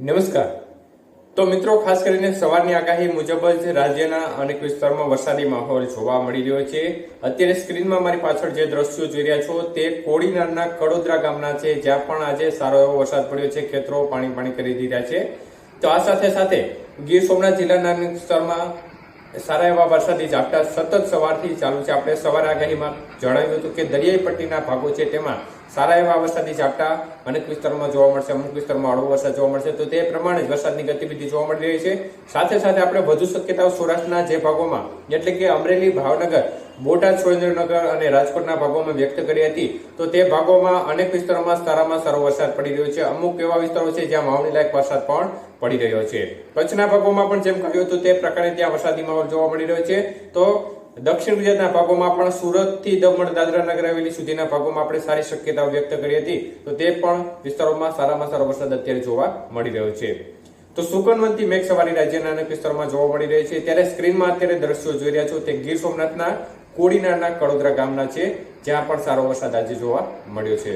નમસ્કાર. તો મિત્રો, ખાસ કરીને સવારની આગાહી મુજબ જ રાજ્યના અનેક વિસ્તારોમાં વરસાદી માહોલ જોવા મળી રહ્યો છે. અત્યારે સ્ક્રીનમાં મારી પાછળ જે દ્રશ્યો જોઈ રહ્યા છો, તે કોડીનારના કડોદરા ગામના છે, જ્યાં પણ આજે સારો એવો વરસાદ પડ્યો છે. ખેતરો પાણી પાણી કરી દીધા છે. તો આ સાથે સાથે ગીર સોમનાથ જિલ્લાના વિસ્તારમાં સારા એવા વરસાદી ઝાપટા સતત સવારથી ચાલુ છે. આપણે સવાર આગાહીમાં જણાવ્યું હતું કે દરિયાઈ પટ્ટીના ભાગો છે તેમાં સારા એવા વરસાદી ઝાપટા અનેક વિસ્તારોમાં જોવા મળશે. અમુક વિસ્તારમાં હળવો વરસાદ જોવા મળશે. તો તે પ્રમાણે જ વરસાદની ગતિવિધિ જોવા મળી રહી છે. સાથે સાથે આપણે વધુ શક્યતાઓ સૌરાષ્ટ્રના જે ભાગોમાં, એટલે કે અમરેલી, ભાવનગર બોટાદ સુરેન્દ્રનગર અને રાજકોટના ભાગોમાં વ્યક્ત કરી હતી. તો તે ભાગોમાં અનેક વિસ્તારોમાં સારામાં સારો વરસાદ પડી રહ્યો છે. અમુક એવા વિસ્તારો છે જ્યાં વાવણી લાયક વરસાદ પણ પડી રહ્યો છે. કચ્છના ભાગોમાં પણ જેમ કહ્યું હતું, તે પ્રકારે ત્યાં વરસાદી માહોલ જોવા મળી રહ્યો છે. તો દક્ષિણ ગુજરાતના ભાગોમાં પણ સુરતથી દમણ, દાદરા નગર હવેલી સુધીના ભાગોમાં આપણે સારી શક્યતાઓ વ્યક્ત કરી હતી. તો તે પણ વિસ્તારોમાં સારામાં સારો વરસાદ અત્યારે જોવા મળી રહ્યો છે. તો સુકનવંતી મેઘ સવારી રાજ્યના અનેક વિસ્તારોમાં જોવા મળી રહી છે. ત્યારે સ્ક્રીનમાં અત્યારે દ્રશ્યો જોઈ રહ્યા છો. તે ગીર સોમનાથના કોડીનારના કડોદરા ગામના છે જ્યાં પણ સારો વરસાદ આજે જોવા મળ્યો છે.